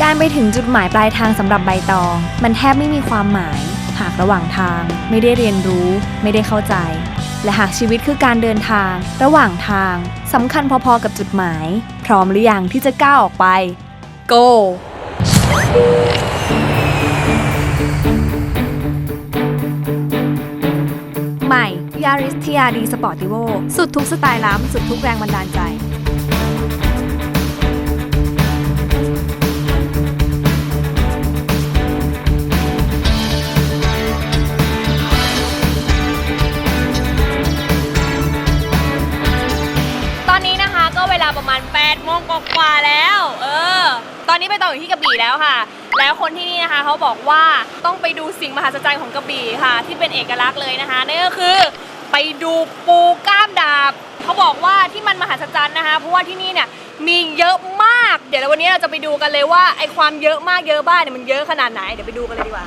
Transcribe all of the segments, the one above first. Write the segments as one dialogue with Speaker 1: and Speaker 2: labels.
Speaker 1: การไปถึงจุดหมายปลายทางสำหรับใบตอง มันแทบไม่มีความหมาย หากระหว่างทาง ไม่ได้เรียนรู้ ไม่ได้เข้าใจ และหากชีวิตคือการเดินทาง ระหว่างทางสำคัญพอๆกับจุดหมาย พร้อมหรือยังที่จะก้าวออกไป go ใหม่ Yaris TRD Sportivo สุดทุกสไตล์ล้ำสุดทุกแรงบันดาลใจ
Speaker 2: แล้ว เออ ตอนนี้ไปต่ออยู่ที่กระบี่แล้วค่ะ แล้วคนที่นี่นะคะเขาบอกว่าต้องไปดูสิ่งมหัศจรรย์ของกระบี่ค่ะ ที่เป็นเอกลักษณ์เลยนะคะนั่นก็คือไปดูปูกล้ามดาบเขาบอกว่าที่มันมหัศจรรย์นะคะเพราะว่าที่นี่เนี่ยมีเยอะมาก เดี๋ยววันนี้เราจะไปดูกันเลยว่าไอความเยอะมากเยอะบ้านเนี่ยมันเยอะขนาดไหนเดี๋ยวไปดูกันเลยดีกว่า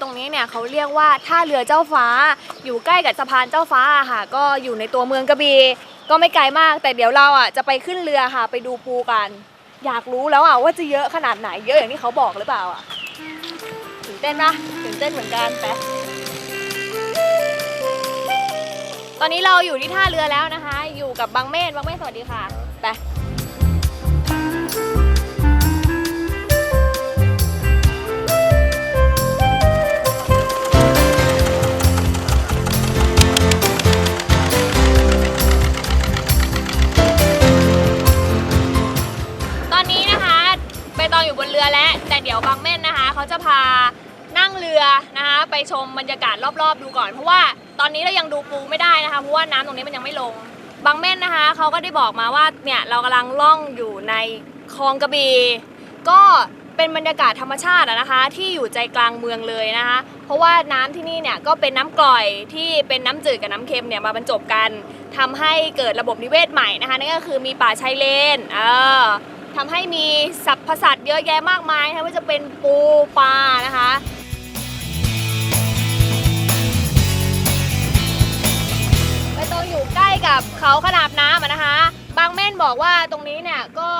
Speaker 2: ตรงนี้เนี่ยเขาเรียกว่าท่าเรือเจ้าฟ้า อยู่ใกล้กับสะพานเจ้าฟ้าค่ะ ก็อยู่ในตัวเมืองกระบี่ก็ไม่ไกลมาก แต่เดี๋ยวเราอะจะไปขึ้นเรือค่ะ ไปดูปูกัน อยากรู้แล้วอะว่าจะเยอะขนาดไหนเยอะอย่างที่เขาบอกหรือเปล่าอะตื่นเต้นปะตื่นเต้นเหมือนกันไปตอนนี้เราอยู่ที่ท่าเรือแล้วนะคะ อยู่กับบางเมฆบางเมฆสวัสดีค่ะไป ไปชมบรรยากาศรอบๆดูก่อน เพราะว่าตอนนี้เรายังดูปูไม่ได้นะคะเพราะว่าน้ำตรงนี้มันยังไม่ลง บางเม่นนะคะเขาก็ได้บอกมาว่าเนี่ยเรากำลังล่องอยู่ในคลองกระบี่ก็เป็นบรรยากาศธรรมชาติอะนะคะ ที่อยู่ใจกลางเมืองเลยนะคะ เพราะว่าน้ำที่นี่เนี่ยก็เป็นน้ำกร่อยที่เป็นน้ำจืดกับน้ำเค็มเนี่ยมาบรรจบกันทำให้เกิดระบบนิเวศใหม่นะคะนั่นก็คือมีป่าชายเลนเออทำให้มีสรรพสัตว์เยอะแยะมากมายนะคะไม่ว่าจะเป็นปูปลานะคะ กล้กับเขาขนาบน้ำนะคะ บางเม่นบอกว่าตรงนี้เนี่ยก็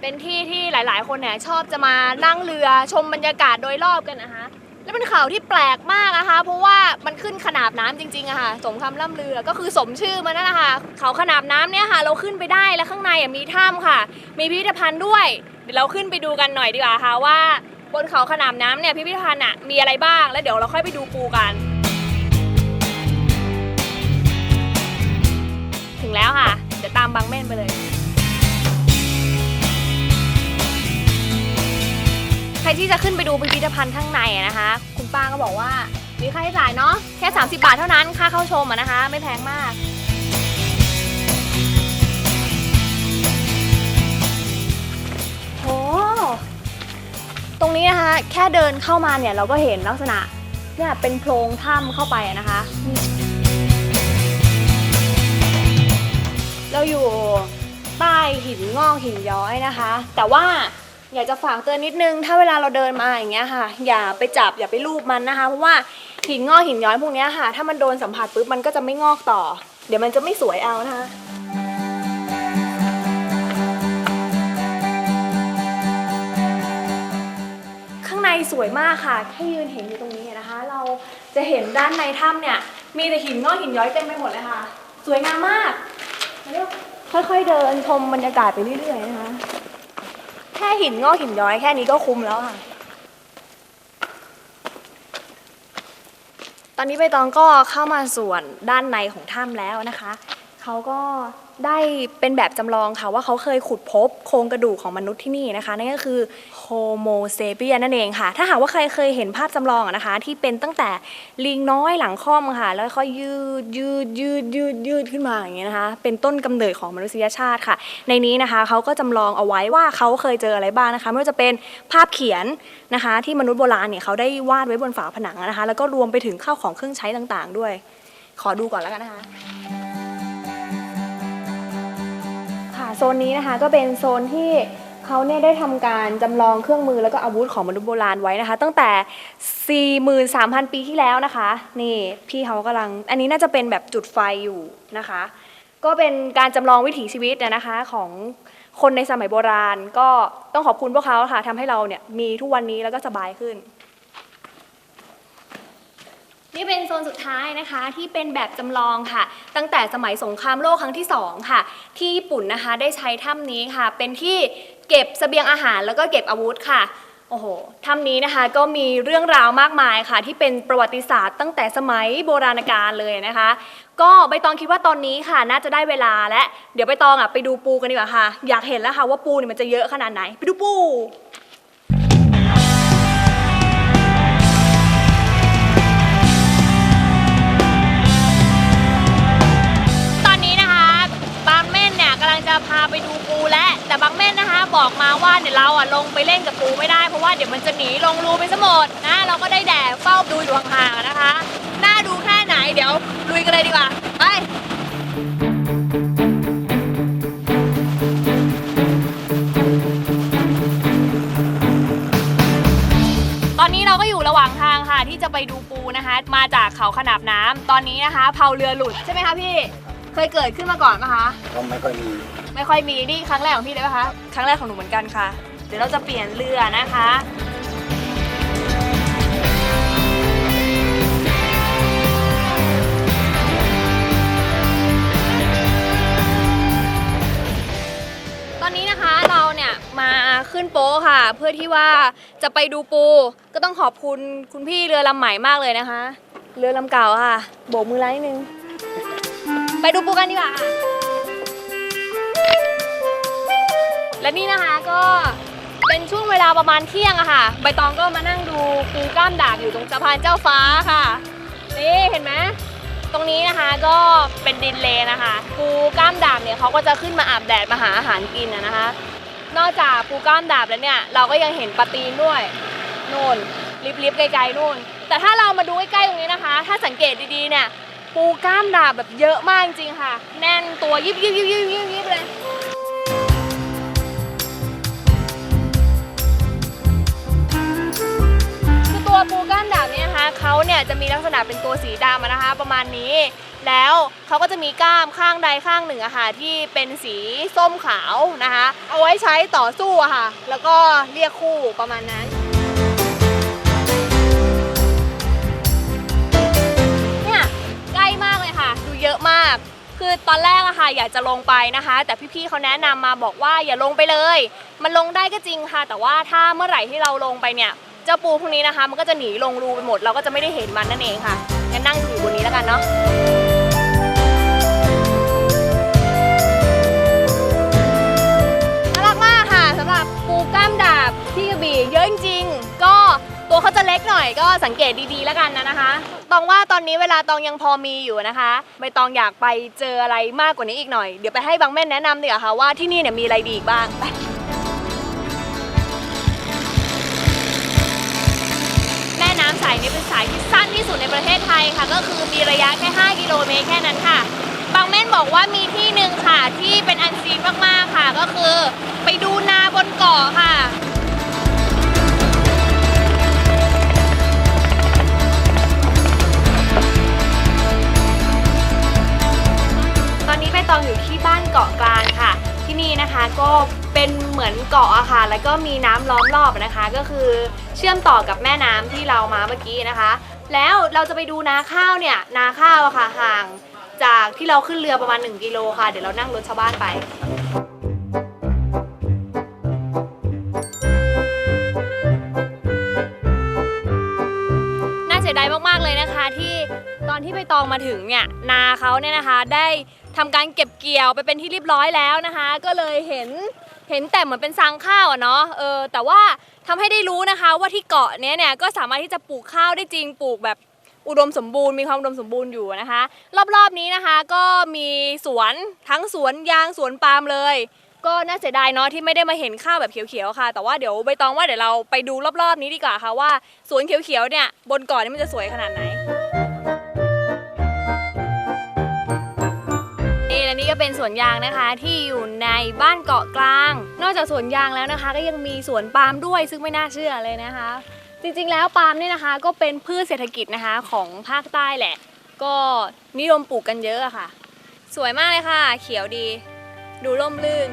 Speaker 2: เป็นที่ที่หลาย ๆ คนเนี่ยชอบจะมานั่งเรือชมบรรยากาศโดยรอบกันนะคะ แล้วเป็นเขาที่แปลกมากนะคะ เพราะว่ามันขึ้นขนาบน้ำจริงๆอะค่ะ สมคำล่ำลือก็คือสมชื่อมันนั่นแหละค่ะ เขาขนาบน้ำเนี่ยค่ะ เราขึ้นไปได้แล้วข้างในมีถ้ำค่ะ มีพิพิธภัณฑ์ด้วย เดี๋ยวเราขึ้นไปดูกันหน่อยดีกว่าค่ะว่า บนเขาขนาบน้ำเนี่ยพิพิธภัณฑ์อะมีอะไรบ้าง แล้วเดี๋ยวเราค่อยไปดูปูกัน ถึงแล้วค่ะ เดี๋ยวตามบางเม่นไปเลย ใครที่จะขึ้นไปดูพิพิธภัณฑ์ข้างในนะคะ คุณป้าก็บอกว่า มีค่าใช้จ่ายเนาะแค่ 30 บาทเท่านั้นค่าเข้าชมอะนะคะ ไม่แพงมากโหตรงนี้นะคะ แค่เดินเข้ามาเนี่ยเราก็เห็นลักษณะเนี่ยเป็นโพรงถ้ำเข้าไปอะนะคะ เราอยู่ใต้หินงอกหินย้อยนะคะ แต่ว่าอยากจะฝากเตือนนิดนึง ถ้าเวลาเราเดินมาอย่างเงี้ยค่ะ อย่าไปจับอย่าไปลูบมันนะคะ เพราะว่าหินงอกหินย้อยพวกเนี้ยค่ะ ถ้ามันโดนสัมผัสปุ๊บมันก็จะไม่งอกต่อ เดี๋ยวมันจะไม่สวยเอานะคะข้างในสวยมากค่ะถ้ายืนเห็นอยู่ตรงนี้นะคะ เราจะเห็นด้านในถ้ำเนี่ย มีแต่หินงอกหินย้อยเต็มไปหมดเลยค่ะ สวยงามมาก ค่อยๆเดินชมบรรยากาศไปเรื่อยๆนะคะ แค่หินงอกหินย้อยแค่นี้ก็คุ้มแล้วค่ะ ตอนนี้ใบตองก็เข้ามาส่วนด้านในของถ้ำแล้วนะคะ เขาก็ได้เป็นแบบจำลองค่ะว่าเขาเคยขุดพบโครงกระดูกของมนุษย์ที่นี่นะคะนั่นก็คือโฮโมเซเปียนนั่นเองค่ะ ถ้าหากว่าใครเคยเห็นภาพจำลองนะคะ ที่เป็นตั้งแต่ลิงน้อยหลังค่อมค่ะ แล้วค่อยยืดยืดยืดยืดยืดขึ้นมาอย่างเงี้ยนะคะ เป็นต้นกำเนิดของมนุษยชาติค่ะ ในนี้นะคะเขาก็จำลองเอาไว้ว่าเขาเคยเจออะไรบ้างนะคะไม่ว่าจะเป็นภาพเขียนนะคะ ที่มนุษย์โบราณเนี่ยเขาได้วาดไว้บนฝาผนังนะคะ แล้วก็รวมไปถึงข้าวของเครื่องใช้ต่างๆ ด้วย ขอดูก่อนแล้วกันนะคะ
Speaker 1: โซนนี้นะคะก็เป็นโซนที่เขาเนี่ยได้ทำการจำลองเครื่องมือแล้วก็อาวุธของมนุษย์โบราณไว้นะคะ ตั้งแต่ 43,000 ปีที่แล้วนะคะ นี่พี่เขากำลัง อันนี้น่าจะเป็นแบบจุดไฟอยู่นะคะ ก็เป็นการจำลองวิถีชีวิตนะนะคะของคนในสมัยโบราณ ก็ต้องขอบคุณพวกเขาค่ะทำให้เราเนี่ยมีทุกวันนี้แล้วก็สบายขึ้น นี่เป็นโซนสุดท้ายนะคะที่เป็นแบบจำลองค่ะ ตั้งแต่สมัยสงครามโลกครั้งที่สองค่ะ ที่ญี่ปุ่นนะคะได้ใช้ถ้ำนี้ค่ะ เป็นที่เก็บเสบียงอาหารแล้วก็เก็บอาวุธค่ะโอ้โหถ้ำนี้นะคะก็มีเรื่องราวมากมายค่ะ ที่เป็นประวัติศาสตร์ตั้งแต่สมัยโบราณกาลเลยนะคะ ก็ใบตองคิดว่าตอนนี้ค่ะ น่าจะได้เวลาและ เดี๋ยวใบตองอะไปดูปูกันดีกว่าค่ะ อยากเห็นแล้วค่ะว่าปูเนี่ยมันจะเยอะขนาดไหน ไปดูปู
Speaker 2: ไปดูปูและแต่บางเม่นนะคะ บอกมาว่าเดี๋ยวเราอะลงไปเล่นกับปูไม่ได้เพราะว่าเดี๋ยวมันจะหนีลงรูไปซะหมดนะ เราก็ได้แต่เฝ้าดูอยู่ห่างๆนะคะน่าดูแค่ไหนเดี๋ยวลุยกันเลยดีกว่าไปตอนนี้เราก็อยู่ระหว่างทางค่ะที่จะไปดูปูนะคะ มาจากเขาขนาบน้ำตอนนี้นะคะ เผาเรือหลุดใช่ไหมคะพี่ เคยเกิดขึ้นมาก่อนไหมคะ
Speaker 3: ก็ไม่ค่อยมี
Speaker 2: ไม่ค่อยมีนี่ครั้งแรกของพี่เลยปะคะ
Speaker 1: ครั้งแรกของหนูเหมือนกันค่ะ เดี๋ยวเราจะเปลี่ยนเรือนะคะ
Speaker 2: ตอนนี้นะคะเราเนี่ยมาขึ้นโป๊ะค่ะ เพื่อที่ว่าจะไปดูปู ก็ต้องขอบคุณคุณพี่เรือลำใหม่มากเลยนะคะ
Speaker 1: เรือลำเก่าค่ะโบกมือไล่นิดนึง
Speaker 2: ไปดูปูกันดีกว่าค่ะ และนี่นะคะก็เป็นช่วงเวลาประมาณเที่ยงอะค่ะ ใบตองก็มานั่งดูปูกล้ามดาบอยู่ตรงสะพานเจ้าฟ้าค่ะ นี่เห็นไหมตรงนี้นะคะก็เป็นดินเลนนะคะปูกล้ามดาบเนี่ยเขาก็จะขึ้นมาอาบแดดมาหาอาหารกินอะนะคะ นอกจากปูกล้ามดาบแล้วเนี่ยเราก็ยังเห็นปลาตีนด้วยนู่นลิบๆไกลๆนู่น แต่ถ้าเรามาดูใกล้ๆตรงนี้นะคะ ถ้าสังเกตดีๆเนี่ยปูกล้ามดาบแบบเยอะมากจริงๆค่ะ แน่นตัวยิบยิบยิบยิบยิบเลย เขาเนี่ยจะมีลักษณะเป็นตัวสีดำนะคะ ประมาณนี้ แล้วเขาก็จะมีก้ามข้างใดข้างหนึ่งอะค่ะที่เป็นสีส้มขาวนะคะ เอาไว้ใช้ต่อสู้อะค่ะ แล้วก็เรียกคู่ประมาณนั้นเนี่ยใกล้มากเลยค่ะ ดูเยอะมากคือตอนแรกอะค่ะอยากจะลงไปนะคะ แต่พี่ๆเขาแนะนำมาบอกว่าอย่าลงไปเลย มันลงได้ก็จริงค่ะ แต่ว่าถ้าเมื่อไหร่ที่เราลงไปเนี่ย เจ้าปูพวกนี้นะคะ มันก็จะหนีลงรูไปหมด เราก็จะไม่ได้เห็นมันนั่นเองค่ะงั้นนั่งอยู่บนนี้แล้วกันเนาะน่ารักมากค่ะสำหรับปูกล้ามดาบที่กระบี่เยอะจริงๆ ก็ตัวเขาจะเล็กหน่อยก็สังเกตดีๆแล้วกันนะนะคะตองว่าตอนนี้เวลาตองยังพอมีอยู่นะคะใบตองอยากไปเจออะไรมากกว่านี้อีกหน่อย เดี๋ยวไปให้บางแม่นแนะนำดีกว่าค่ะว่าที่นี่เนี่ยมีอะไรดีอีกบ้างไป นี้เป็นสายที่สั้นที่สุดในประเทศไทยค่ะ ก็คือมีระยะแค่ 5 กิโลเมตรแค่นั้นค่ะ บางแม่นบอกว่ามีที่หนึ่งค่ะที่เป็นอันซีนมากๆค่ะ ก็คือไปดูนาบนเกาะค่ะ
Speaker 1: ตอนนี้ใบตองอยู่ที่บ้านเกาะกลางค่ะ ที่นี่นะคะ ก็เป็นเหมือนเกาะอะค่ะ แล้วก็มีน้ำล้อมรอบนะคะ ก็คือเชื่อมต่อกับแม่น้ำที่เรามาเมื่อกี้นะคะ แล้วเราจะไปดูนาข้าวเนี่ย นาข้าวอะค่ะห่างจากที่เราขึ้นเรือประมาณ 1 กิโลค่ะ เดี๋ยวเรานั่งรถชาวบ้านไป
Speaker 2: น่าเสียดายมากๆเลยนะคะที่ตอนที่ใบตองมาถึงเนี่ยนาเขาเนี่ยนะคะได้ ทำการเก็บเกี่ยวไปเป็นที่เรียบร้อยแล้วนะคะ ก็เลยเห็นเห็นแต่เหมือนเป็นซางข้าวอะเนาะเออแต่ว่าทำให้ได้รู้นะคะว่าที่เกาะเนี้ยเนี่ยก็สามารถที่จะปลูกข้าวได้จริงปลูกแบบอุดมสมบูรณ์มีความอุดมสมบูรณ์อยู่นะคะ รอบๆนี้นะคะก็มีสวนทั้งสวนยางสวนปาล์มเลย ก็น่าเสียดายเนาะที่ไม่ได้มาเห็นข้าวแบบเขียวๆค่ะ แต่ว่าเดี๋ยวใบตองว่าเดี๋ยวเราไปดูรอบๆนี้ดีกว่าค่ะว่าสวนเขียวๆเนี่ยบนเกาะนี่มันจะสวยขนาดไหน นี่ก็เป็นสวนยางนะคะที่อยู่ในบ้านเกาะกลาง นอกจากสวนยางแล้วนะคะ ก็ยังมีสวนปาล์มด้วยซึ่งไม่น่าเชื่อเลยนะคะ จริงๆแล้วปาล์มเนี่ยนะคะ ก็เป็นพืชเศรษฐกิจนะคะของภาคใต้แหละ ก็นิยมปลูกกันเยอะอะค่ะ สวยมากเลยค่ะ เขียวดี ดูร่มรื่น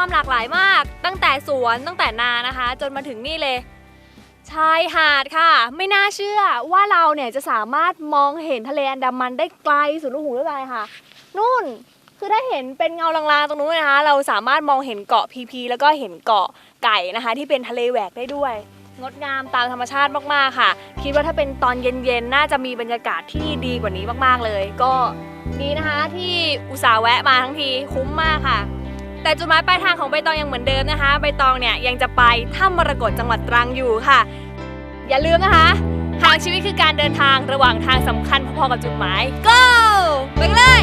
Speaker 2: ความหลากหลายมาก ตั้งแต่สวนตั้งแต่นานะคะ จนมาถึงนี่เลยชายหาดค่ะ ไม่น่าเชื่อว่าเราเนี่ยจะสามารถมองเห็นทะเลอันดามันได้ไกลสุดลูกหูลูกตาค่ะ นู่นคือได้เห็นเป็นเงาลางๆตรงนู้นนะคะ เราสามารถมองเห็นเกาะพีพีแล้วก็เห็นเกาะไก่นะคะ ที่เป็นทะเลแหวกได้ด้วย งดงามตามธรรมชาติมากๆค่ะ คิดว่าถ้าเป็นตอนเย็นๆน่าจะมีบรรยากาศที่ดีกว่านี้มากๆเลย ก็ดีนะคะที่อุตส่าห์แวะมาทั้งทีคุ้มมากค่ะ แต่จุดหมายปลายทางของใบตองยังเหมือนเดิมนะคะ ใบตองเนี่ยยังจะไปถ้ำมรกตจังหวัดตรังอยู่ค่ะ อย่าลืมนะคะทางชีวิตคือการเดินทางระหว่างทางสำคัญพอๆกับจุดหมาย go ไปเลย